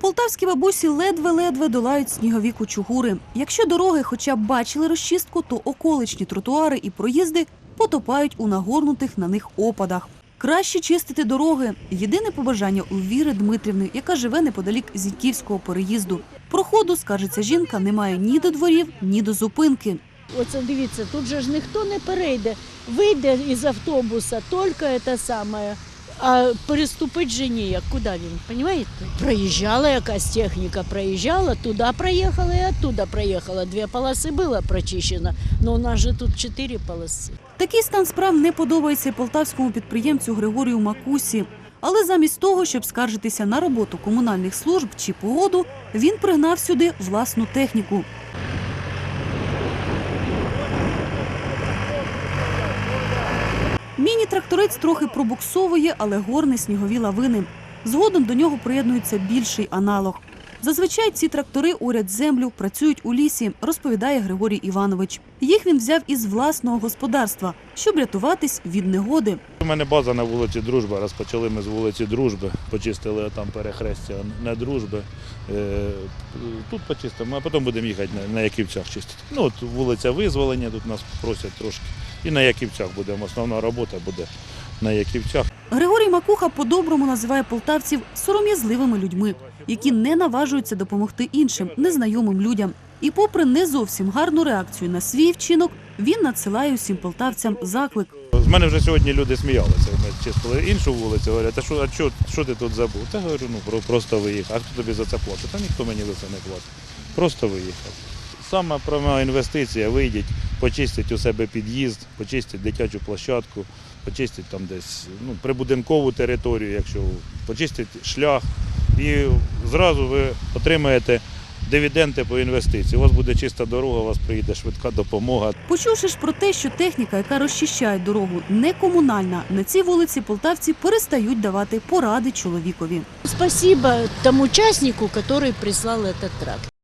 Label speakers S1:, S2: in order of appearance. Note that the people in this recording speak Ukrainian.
S1: Полтавські бабусі ледве-ледве долають снігові кучугури. Якщо дороги хоча б бачили розчистку, то околичні тротуари і проїзди потопають у нагорнутих на них опадах. Краще чистити дороги. Єдине побажання у Віри Дмитрівни, яка живе неподалік Зіньківського переїзду. Проходу, скажеться жінка, немає ні до дворів, ні до зупинки.
S2: Оце дивіться, тут же ж ніхто не перейде. Вийде із автобуса, тільки це саме. А переступити же ніяк. Куди він? Понимаєте? Проїжджала якась техніка, проїжджала, туди проїхала і оттуда проїхала. Дві полоси було прочищено, але у нас же тут чотири полоси.
S1: Такий стан справ не подобається полтавському підприємцю Григорію Макусі. Але замість того, щоб скаржитися на роботу комунальних служб чи погоду, він пригнав сюди власну техніку. Міні-тракторець трохи пробуксовує, але горне снігові лавини. Згодом до нього приєднується більший аналог. Зазвичай ці трактори уряд землю працюють у лісі, розповідає Григорій Іванович. Їх він взяв із власного господарства, щоб рятуватись від негоди.
S3: У мене база на вулиці Дружба. Розпочали ми з вулиці Дружби, почистили там перехрестя на дружби. Е, Тут почистимо, а потім будемо їхати на, Яківцях чистити. Ну, от вулиця Визволення, тут нас просять трошки. І на Яківцях будемо. Основна робота буде на Яківцях.
S1: Григорій Макуха по-доброму називає полтавців сором'язливими людьми, які не наважуються допомогти іншим незнайомим людям. І, попри не зовсім гарну реакцію на свій вчинок, він надсилає усім полтавцям заклик.
S3: З мене вже сьогодні люди сміялися. Ми чистили іншу вулицю, говорять, а що, а що, що ти тут забув? Та говорю, ну про- просто виїхав. А хто тобі за це платить? Та ніхто мені за це не платить. Просто виїхав. Саме пряма інвестиція, вийдіть, почистять у себе під'їзд, почистять дитячу площадку, почистять там десь ну, прибудинкову територію, якщо почистять шлях. І зразу ви отримаєте дивіденди по інвестиції. У вас буде чиста дорога, у вас приїде швидка допомога.
S1: Почувши ж про те, що техніка, яка розчищає дорогу, не комунальна, на цій вулиці полтавці перестають давати поради чоловікові.
S2: Спасибо тому участнику, который прислал этот трактор.